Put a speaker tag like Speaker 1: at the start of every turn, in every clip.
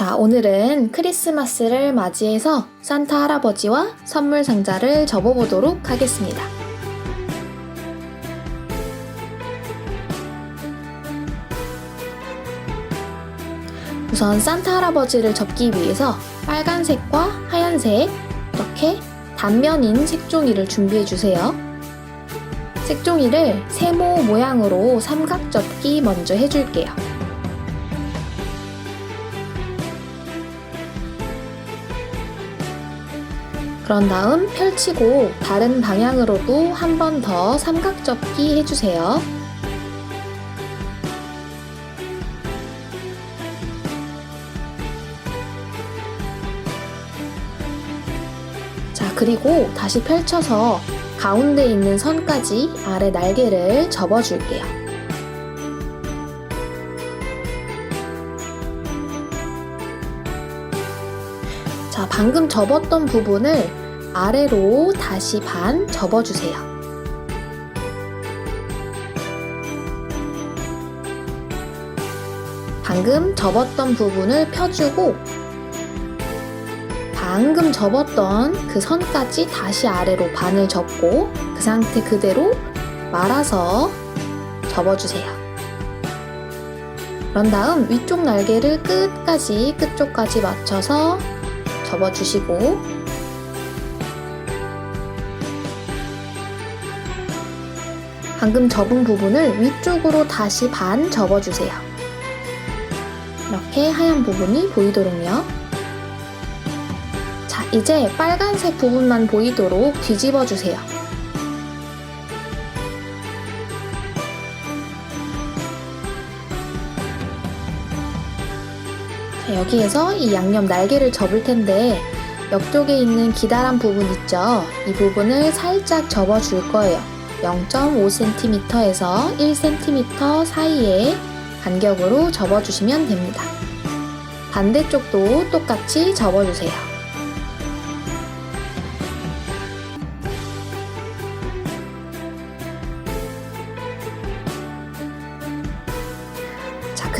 Speaker 1: 자, 오늘은 크리스마스를 맞이해서 산타 할아버지와 선물 상자를 접어보도록 하겠습니다. 우선 산타 할아버지를 접기 위해서 빨간색과 하얀색 이렇게 단면인 색종이를 준비해 주세요. 색종이를 세모 모양으로 삼각 접기 먼저 해줄게요. 그런 다음 펼치고 다른 방향으로도 한 번 더 삼각 접기 해주세요. 자, 그리고 다시 펼쳐서 가운데 있는 선까지 아래 날개를 접어줄게요. 자, 방금 접었던 부분을 아래로 다시 반 접어주세요. 방금 접었던 부분을 펴주고 방금 접었던 그 선까지 다시 아래로 반을 접고 그 상태 그대로 말아서 접어주세요. 그런 다음 위쪽 날개를 끝까지 끝쪽까지 맞춰서 접어주시고 방금 접은 부분을 위쪽으로 다시 반 접어주세요. 이렇게 하얀 부분이 보이도록요. 자, 이제 빨간색 부분만 보이도록 뒤집어 주세요. 여기에서 이 양념 날개를 접을 텐데 옆쪽에 있는 기다란 부분 있죠? 이 부분을 살짝 접어 줄 거예요. 0.5cm에서 1cm 사이에 간격으로 접어 주시면 됩니다. 반대쪽도 똑같이 접어 주세요.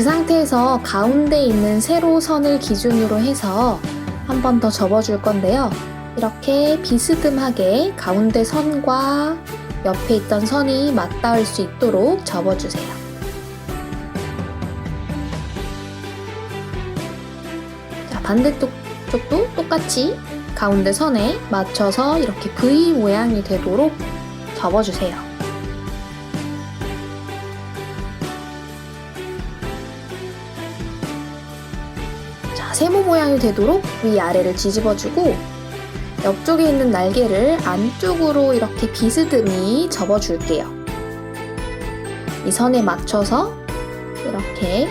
Speaker 1: 그 상태에서 가운데 있는 세로 선을 기준으로 해서 한 번 더 접어줄 건데요. 이렇게 비스듬하게 가운데 선과 옆에 있던 선이 맞닿을 수 있도록 접어주세요. 자, 반대쪽 쪽도 똑같이 가운데 선에 맞춰서 이렇게 V 모양이 되도록 접어주세요. 세모 모양이 되도록 위아래를 뒤집어주고 옆쪽에 있는 날개를 안쪽으로 이렇게 비스듬히 접어줄게요. 이 선에 맞춰서 이렇게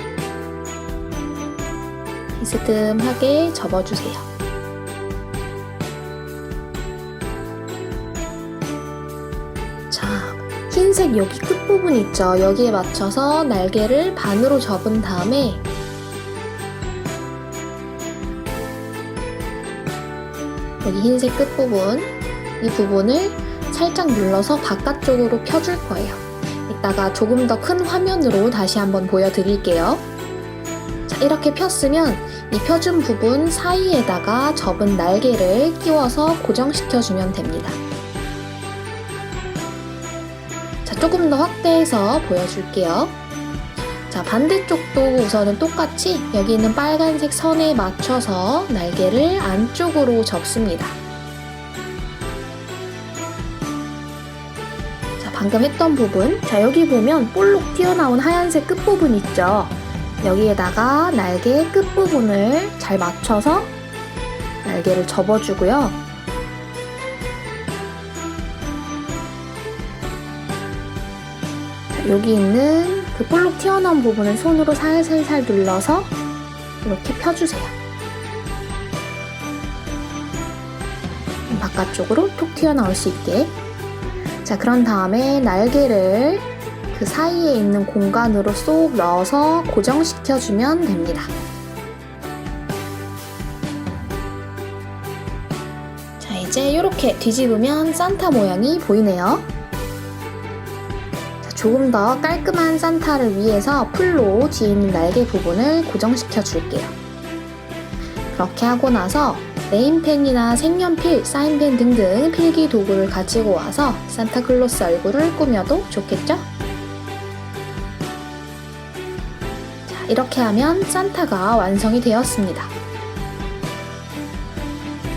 Speaker 1: 비스듬하게 접어주세요. 자, 흰색 여기 끝부분 있죠? 여기에 맞춰서 날개를 반으로 접은 다음에 여기 흰색 끝부분 이 부분을 살짝 눌러서 바깥쪽으로 펴줄 거예요. 이따가 조금 더 큰 화면으로 다시 한번 보여드릴게요. 자, 이렇게 폈으면 이 펴준 부분 사이에다가 접은 날개를 끼워서 고정시켜주면 됩니다. 자, 조금 더 확대해서 보여줄게요. 자, 반대쪽도 우선은 똑같이 여기 있는 빨간색 선에 맞춰서 날개를 안쪽으로 접습니다. 자, 방금 했던 부분. 자, 여기 보면 볼록 튀어나온 하얀색 끝부분 있죠? 여기에다가 날개 끝부분을 잘 맞춰서 날개를 접어주고요. 자, 여기 있는 그 볼록 튀어나온 부분을 손으로 살살살 눌러서 이렇게 펴주세요. 바깥쪽으로 톡 튀어나올 수 있게. 자, 그런 다음에 날개를 그 사이에 있는 공간으로 쏙 넣어서 고정시켜주면 됩니다. 자, 이제 이렇게 뒤집으면 산타 모양이 보이네요. 자, 조금 더 깔끔한 산타를 위해서 풀로 뒤에 있는 날개 부분을 고정시켜 줄게요. 그렇게 하고 나서 네임펜이나 색연필, 사인펜 등등 필기 도구를 가지고 와서 산타클로스 얼굴을 꾸며도 좋겠죠? 자, 이렇게 하면 산타가 완성이 되었습니다.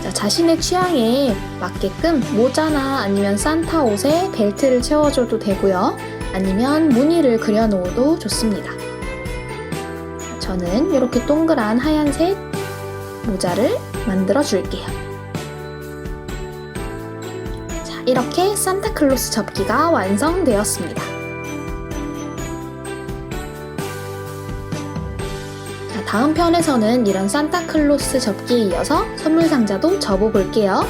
Speaker 1: 자, 자신의 취향에 맞게끔 모자나 아니면 산타 옷에 벨트를 채워줘도 되고요. 아니면 무늬를 그려놓어도 좋습니다. 저는 이렇게 동그란 하얀색 모자를 만들어 줄게요. 자, 이렇게 산타클로스 접기가 완성되었습니다. 자, 다음 편에서는 이런 산타클로스 접기에 이어서 선물 상자도 접어 볼게요.